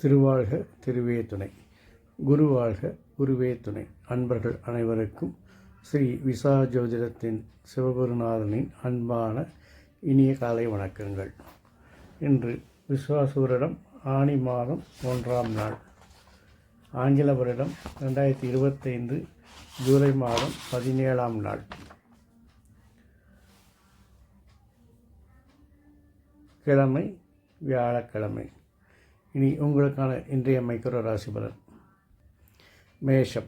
திருவாழ்க திருவே துணை. குருவாழ்க குருவே துணை. அன்பர்கள் அனைவருக்கும் ஸ்ரீ விசா ஜோதிடத்தின் சிவகுருநாதனின் அன்பான இனிய காலை வணக்கங்கள். இன்று விஸ்வாசூரிடம் ஆணி ஆனி மாதம் ஒன்றாம் நாள். ஆங்கில வருடம் ரெண்டாயிரத்தி இருபத்தைந்து ஜூலை மாதம் பதினேழாம் நாள். கிழமை வியாழக்கிழமை. இனி உங்களுக்கான இன்றைய மைக்ரோ ராசி பலன் மேஷம்.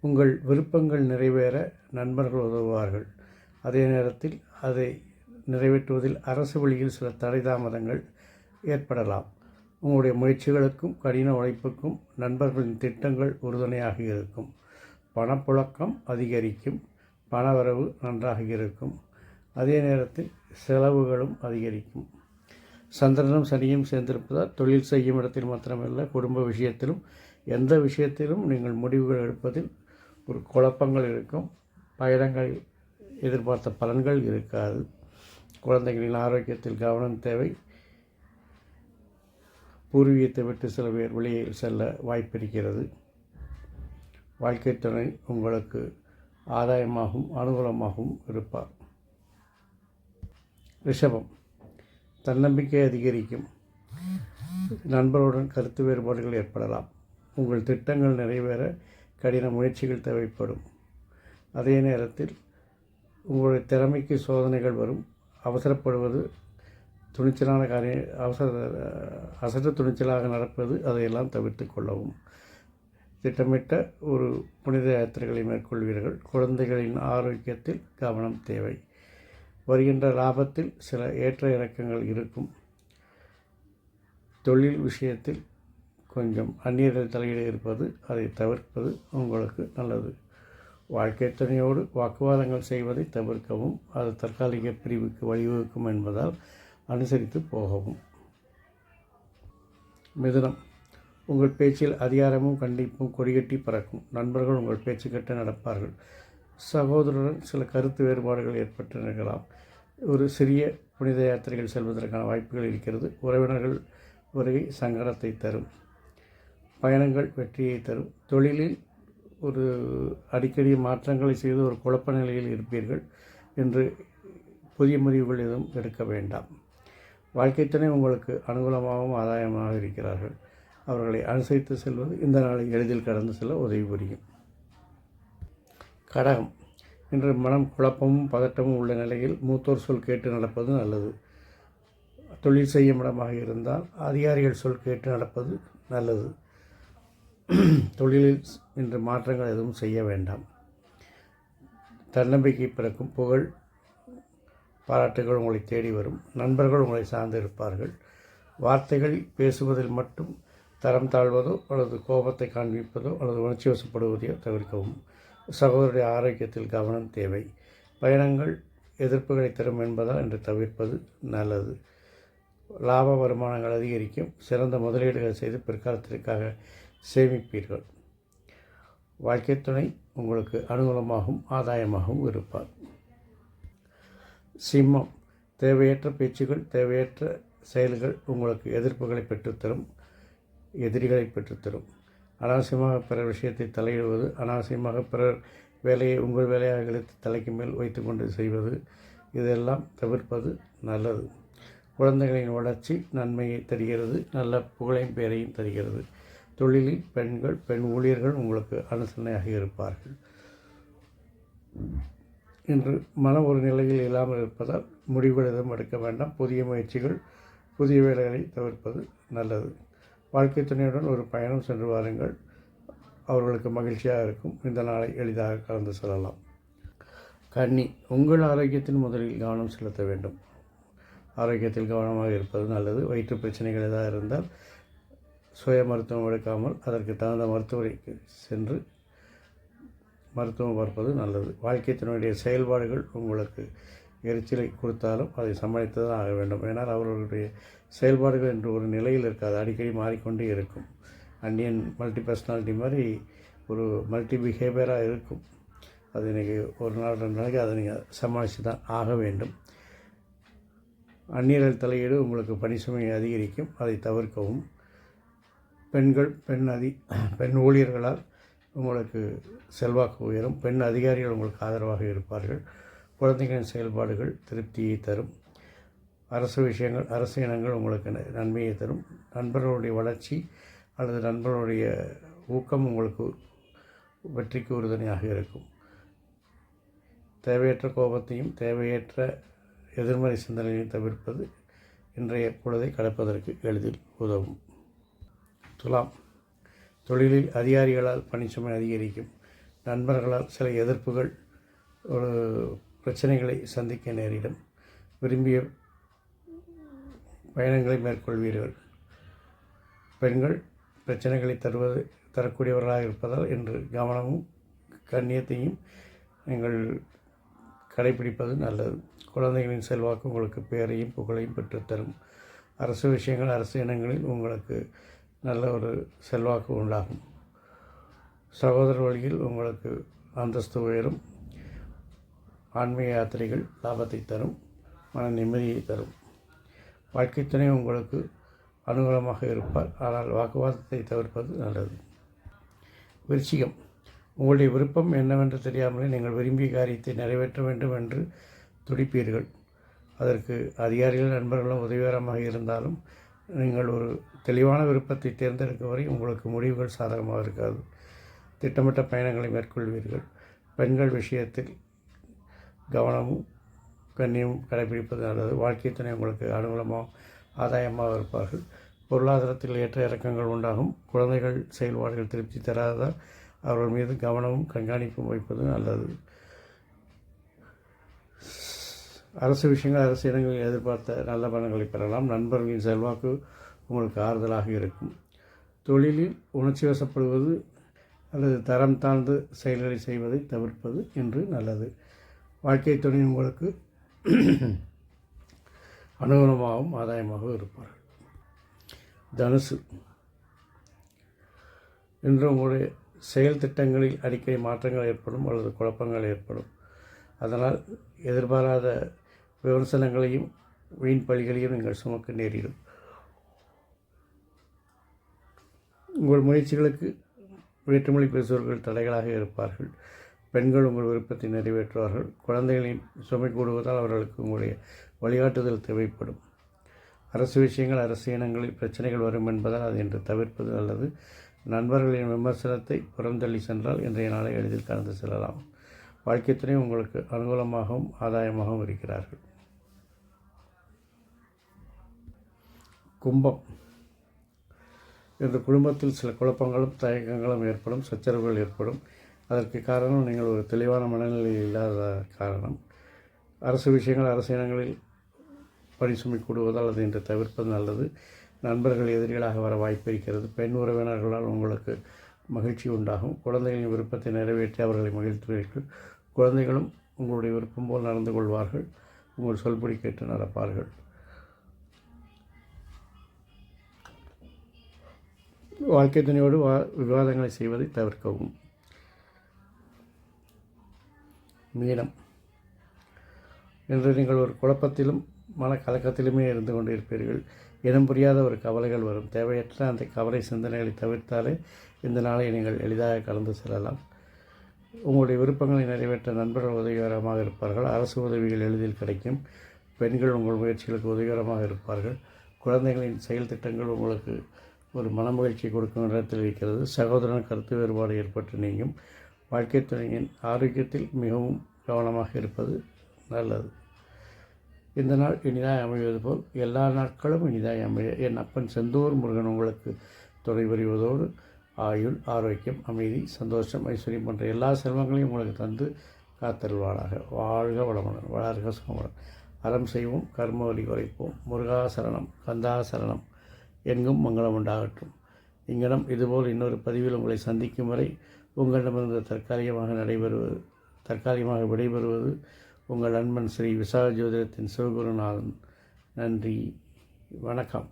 உங்கள் விருப்பங்கள் நிறைவேற நண்பர்கள் உதவுவார்கள். அதே நேரத்தில் அதை நிறைவேற்றுவதில் அரசு வழியில் சில தடைதாமதங்கள் ஏற்படலாம். உங்களுடைய முயற்சிகளுக்கும் கடின உழைப்புக்கும் நண்பர்களின் திட்டங்கள் உறுதுணையாக இருக்கும். பணப்புழக்கம் அதிகரிக்கும். பணவரவு நன்றாக இருக்கும். அதே நேரத்தில் செலவுகளும் அதிகரிக்கும். சந்திரனும் சனியும் சேர்ந்திருப்பதால் தொழில் செய்யும் இடத்தில் மாத்திரமல்ல குடும்ப விஷயத்திலும் எந்த விஷயத்திலும் நீங்கள் முடிவுகள் எடுப்பதில் ஒரு குழப்பங்கள் இருக்கும். பயணங்கள் எதிர்பார்த்த பலன்கள் இருக்காது. குழந்தைகளின் ஆரோக்கியத்தில் கவனம் தேவை. பூர்வீகத்தை விட்டு சில பேர் வெளியில் செல்ல வாய்ப்பிருக்கிறது. வாழ்க்கை துணை உங்களுக்கு ஆதாயமாகவும் அனுகூலமாகவும் இருப்பார். ரிஷபம் தன்னம்பிக்கை அதிகரிக்கும். நண்பருடன் கருத்து வேறுபாடுகள் ஏற்படலாம். உங்கள் திட்டங்கள் நிறைவேற கடின முயற்சிகள் தேவைப்படும். அதே நேரத்தில் உங்களுடைய திறமைக்கு சோதனைகள் வரும். அவசரப்படுவது துணிச்சலான காரிய அவசர அசட்ட துணிச்சலாக நடப்பது அதையெல்லாம் தவிர்த்து கொள்ளவும். திட்டமிட்ட ஒரு புனித யாத்திரைகளை மேற்கொள்வீர்கள். குழந்தைகளின் ஆரோக்கியத்தில் கவனம் தேவை. வருகின்ற லாபத்தில் சில ஏற்ற இறக்கங்கள் இருக்கும். தொழில் விஷயத்தில் கொஞ்சம் அந்நியர்கள் தலையீடு இருப்பது அதை தவிர்ப்பது உங்களுக்கு நல்லது. வாழ்க்கை துணையோடு வாக்குவாதங்கள் செய்வதை தவிர்க்கவும் அது தற்காலிக பிரிவுக்கு வழிவகுக்கும் என்பதால் அனுசரித்து போகவும். மிதுனம். உங்கள் பேச்சில் அதிகாரமும் கண்டிப்பும் கொடிகட்டி பறக்கும். நண்பர்கள் உங்கள் பேச்சு கட்ட நடப்பார்கள். சகோதரருடன் சில கருத்து வேறுபாடுகள் ஏற்பட்டு நிகழலாம் ஒரு சிறிய புனித யாத்திரைகள் செல்வதற்கான வாய்ப்புகள் இருக்கிறது. உறவினர்கள் வருகை சங்கடத்தை தரும். பயணங்கள் வெற்றியை தரும். தொழிலில் ஒரு அடிக்கடி மாற்றங்களை செய்து ஒரு குழப்ப நிலையில் இருப்பீர்கள் என்று புதிய முடிவுகள் எதுவும் எடுக்க வேண்டாம். வாழ்க்கை துணை உங்களுக்கு அனுகூலமாகவும் ஆதாயமாக இருக்கிறார்கள். அவர்களை அனுசரித்து செல்வது இந்த நாளை எளிதில் கடந்து செல்ல உதவி புரியும். கடகம். இன்று மனம் குழப்பமும் பதட்டமும் உள்ள நிலையில் மூத்தோர் சொல் கேட்டு நடப்பது நல்லது. தொழில் செய்யும் இடமாக இருந்தால் அதிகாரிகள் சொல் கேட்டு நடப்பது நல்லது. தொழிலில் இன்று மாற்றங்கள் எதுவும் செய்ய வேண்டாம். தன்னம்பிக்கை பிறக்கும் புகழ் பாராட்டுகள் உங்களை தேடி வரும். நண்பர்கள் உங்களை சார்ந்து இருப்பார்கள். வார்த்தைகள் பேசுவதில் மட்டும் தரம் தாழ்வதோ அல்லது கோபத்தை காண்பிப்பதோ அல்லது உணர்ச்சி வசப்படுவதையோ தவிர்க்கவும். சகோதரருடைய ஆரோக்கியத்தில் கவனம் தேவை. பயணங்கள் எதிர்ப்புகளை தரும் என்பதால் என்று தவிர்ப்பது நல்லது. லாப வருமானங்கள் அதிகரிக்கும். சிறந்த முதலீடுகள் செய்து பிற்காலத்திற்காக சேமிப்பீர்கள். வாழ்க்கை துணை உங்களுக்கு அனுகூலமாகவும் ஆதாயமாகவும் இருப்பார். சிம்மம் தேவையற்ற பேச்சுகள் தேவையற்ற செயல்கள் உங்களுக்கு எதிர்ப்புகளை பெற்றுத்தரும் எதிரிகளை பெற்றுத்தரும். அனாவசியமாக பிறர் விஷயத்தை தலையிடுவது அனாவசியமாக பிறர் வேலையை உங்கள் வேலையாக இழுத்து தலைக்கு மேல் வைத்துக்கொண்டு செய்வது இதெல்லாம் தவிர்ப்பது நல்லது. குழந்தைகளின் வளர்ச்சி நன்மையை தருகிறது நல்ல புகழையும் பெயரையும் தருகிறது. தொழிலில் பெண்கள் பெண் ஊழியர்கள் உங்களுக்கு அனுசரணையாக இருப்பார்கள். இன்று மனம் ஒரு நிலையில் இல்லாமல் இருப்பதால் முடிவெடுதும் எதுவும் எடுக்க வேண்டாம். புதிய முயற்சிகள் புதிய வேலைகளை தவிர்ப்பது நல்லது. வாழ்க்கை துணையுடன் ஒரு பயணம் சென்று வாருங்கள். அவர்களுக்கு மகிழ்ச்சியாக இருக்கும். இந்த நாளை எளிதாக கலந்து செல்லலாம். கன்னி உங்கள் ஆரோக்கியத்தின் முதலில் கவனம் செலுத்த வேண்டும். ஆரோக்கியத்தில் கவனமாக இருப்பது நல்லது. வயிற்று பிரச்சனைகள் ஏதாவது இருந்தால் சுய மருத்துவம் எடுக்காமல் அதற்கு தகுந்த மருத்துவரைக்கு சென்று மருத்துவம் பார்ப்பது நல்லது. வாழ்க்கை தன்னுடைய செயல்பாடுகள் உங்களுக்கு எரிச்சலை கொடுத்தாலும் அதை சமாளித்து தான் ஆக வேண்டும். ஏன்னால் அவர்களுடைய செயல்பாடுகள் என்று ஒரு நிலையில் இருக்காது. அடிக்கடி மாறிக்கொண்டே இருக்கும். அந்நியன் மல்டி பர்சனாலிட்டி மாதிரி ஒரு மல்டி பிஹேவியராக இருக்கும். அது இன்றைக்கி ஒரு நாள் ரெண்டு நாளைக்கு அதை நீங்கள் சமாளித்து தான் ஆக வேண்டும். அந்நியர்கள் தலையீடு உங்களுக்கு பணி சுமையை அதிகரிக்கும். அதை தவிர்க்கவும். பெண்கள் பெண் அதி பெண் ஊழியர்களால் உங்களுக்கு செல்வாக்கு உயரும். பெண் அதிகாரிகள் உங்களுக்கு ஆதரவாக இருப்பார்கள். குழந்தைகளின் செயல்பாடுகள் திருப்தியை தரும். அரசு விஷயங்கள் அரசு இனங்கள் உங்களுக்கு ந- நன்மையை தரும். நண்பர்களுடைய வளர்ச்சி அல்லது நண்பர்களுடைய ஊக்கம் உங்களுக்கு வெற்றிக்கு உறுதுணையாக இருக்கும். தேவையற்ற கோபத்தையும் தேவையற்ற எதிர்மறை சிந்தனையையும் தவிர்ப்பது இன்றைய பொழுதை கடப்பதற்கு எளிதில் உதவும். துலாம். தொழிலில் அதிகாரிகளால் பணிச்சுமை அதிகரிக்கும். நண்பர்களால் சில எதிர்ப்புகள் ஒரு பிரச்சனைகளை சந்திக்க நேரிடும். விரும்பிய பயணங்களை மேற்கொள்வீர்கள். பெண்கள் பிரச்சனைகளை தருவது தரக்கூடியவர்களாக இருப்பதால் என்று கவனமும் கண்ணியத்தையும் நீங்கள் கடைபிடிப்பது நல்லது. குழந்தைகளின் செல்வாக்கு உங்களுக்கு பேரையும் புகழையும் பெற்றுத்தரும். அரசு விஷயங்கள் அரசு இனங்களில் உங்களுக்கு நல்ல ஒரு செல்வாக்கு உண்டாகும். சகோதர வழியில் உங்களுக்கு அந்தஸ்து உயரும். ஆன்மீக யாத்திரைகள் லாபத்தை தரும். மன நிம்மதியை தரும். வாழ்க்கை துணை உங்களுக்கு அனுகூலமாக இருப்பார். ஆனால் வாக்குவாதத்தை தவிர்ப்பது நல்லது. விருச்சிகம். உங்களுடைய விருப்பம் என்னவென்று தெரியாமலே நீங்கள் விரும்பிய காரியத்தை நிறைவேற்ற வேண்டும் என்று துடிப்பீர்கள். அதற்கு அதிகாரிகள் நண்பர்களும் உதவிகரமாக இருந்தாலும் நீங்கள் ஒரு தெளிவான விருப்பத்தை தேர்ந்தெடுக்க வரை உங்களுக்கு முடிவுகள் சாதகமாக இருக்காது. திட்டமிட்ட பயணங்களை மேற்கொள்வீர்கள். பெண்கள் விஷயத்தில் கவனமும் கண்ணியும் கடைபிடிப்பது நல்லது. வாழ்க்கை துணை உங்களுக்கு அனுகூலமாக ஆதாயமாக இருப்பார்கள். பொருளாதாரத்தில் ஏற்ற இறக்கங்கள் உண்டாகும். குழந்தைகள் செயல்பாடுகள் திருப்தி தராததால் அவர்கள் மீது கவனமும் கண்காணிப்பும் வைப்பது நல்லது. அரசு விஷயங்கள் அரசு இடங்களில் எதிர்பார்த்த நல்ல பலன்களை பெறலாம். நண்பர்களின் செல்வாக்கு உங்களுக்கு ஆறுதலாக இருக்கும். தொழிலில் உணர்ச்சி வசப்படுவது அல்லது தரம் தாழ்ந்து செயல்களை செய்வதை தவிர்ப்பது என்று நல்லது. வாழ்க்கை துணை உங்களுக்கு அனுகூலமாகவும் ஆதாயமாகவும் இருப்பார்கள். தனுசு. இன்று உங்களுடைய செயல் திட்டங்களில் அடிக்கடி மாற்றங்கள் ஏற்படும் அல்லது குழப்பங்கள் ஏற்படும். அதனால் எதிர்பாராத விமர்சனங்களையும் வீண் பழிகளையும் நீங்கள் சுமக்க நேரிடும். உங்கள் முயற்சிகளுக்கு வேற்றுமொழி பேசுபவர்கள் தடைகளாக இருப்பார்கள். பெண்கள் உங்கள் விருப்பத்தை நிறைவேற்றுவார்கள். குழந்தைகளின் சுமை கூடுவதால் அவர்களுக்கு உங்களுடைய வழிகாட்டுதல் தேவைப்படும். அரசு விஷயங்கள் அரசு இனங்களில் பிரச்சனைகள் வரும் என்பதால் அதை என்று தவிர்ப்பது நல்லது. நண்பர்களின் விமர்சனத்தை புறந்தள்ளி சென்றால் இன்றைய நாளை எளிதில் கடந்து செல்லலாம். வாழ்க்கை உங்களுக்கு அனுகூலமாகவும் ஆதாயமாகவும் இருக்கிறார்கள். கும்பம். இந்த குடும்பத்தில் சில குழப்பங்களும் தயக்கங்களும் ஏற்படும் சச்சரவுகள் ஏற்படும். அதற்கு காரணம் நீங்கள் ஒரு தெளிவான மனநிலையில் இல்லாத காரணம். அரசு விஷயங்கள் அரசு இனங்களில் பணி சுமை கூடுவதால் அதை இன்று தவிர்ப்பது நல்லது. நண்பர்கள் எதிரிகளாக வர வாய்ப்பு இருக்கிறது. பெண் உறவினர்களால் உங்களுக்கு மகிழ்ச்சி உண்டாகும். குழந்தைகளின் விருப்பத்தை நிறைவேற்றி அவர்களை மகிழ்த்துவீர்கள். குழந்தைகளும் உங்களுடைய விருப்பம் போல் நடந்து கொள்வார்கள். உங்கள் சொல்படி கேட்டு நடப்பார்கள். வாழ்க்கை துணையோடு வா விவாதங்களை செய்வதை தவிர்க்கவும். மீனம். இன்று நீங்கள் ஒரு குழப்பத்திலும் மனக்கலக்கத்திலுமே இருந்து கொண்டிருப்பீர்கள். இனம் புரியாத ஒரு கவலைகள் வரும். தேவையற்ற அந்த கவலை சிந்தனைகளை தவிர்த்தாலே இந்த நாளை நீங்கள் எளிதாக கலந்து செல்லலாம். உங்களுடைய விருப்பங்களை நிறைவேற்ற நண்பர்கள் உதவிகரமாக இருப்பார்கள். அரசு உதவிகள் எளிதில் கிடைக்கும். பெண்கள் உங்கள் முயற்சிகளுக்கு உதவிகரமாக இருப்பார்கள். குழந்தைகளின் செயல் திட்டங்கள் உங்களுக்கு ஒரு மனமகிழ்ச்சி கொடுக்கும் இடத்தில் இருக்கிறது சகோதரன் கருத்து வேறுபாடு ஏற்பட்டு நீங்கும். வாழ்க்கை துணையின் ஆரோக்கியத்தில் மிகவும் கவனமாக இருப்பது நல்லது. இந்த நாள் இனிதாய் அமைவது போல் எல்லா நாட்களும் இனிதாய் அமைய. என் அப்பன் செந்தூர் முருகன் உங்களுக்கு துணை புரிவதோடு ஆயுள் ஆரோக்கியம் அமைதி சந்தோஷம் ஐஸ்வர்யம் போன்ற எல்லா செல்வங்களையும் உங்களுக்கு தந்து காத்தருள்வாளாக வாழ்க வளமுடன் வளர்க சுகமுடன். அறம் செய்வோம் கர்ம வழி குறைப்போம். முருகாசரணம் கந்தாசரணம் எங்கும் மங்களம் உண்டாகட்டும். இங்கனம் இதுபோல் இன்னொரு பதிவில் உங்களை சந்திக்கும் வரை உங்களிடமிருந்து தற்காலிகமாக நடைபெறுவது தற்காலிகமாக விடைபெறுவது உங்கள் நண்பன் ஸ்ரீ விசாக ஜோதிடத்தின் சிவகுருநாதன். நன்றி வணக்கம்.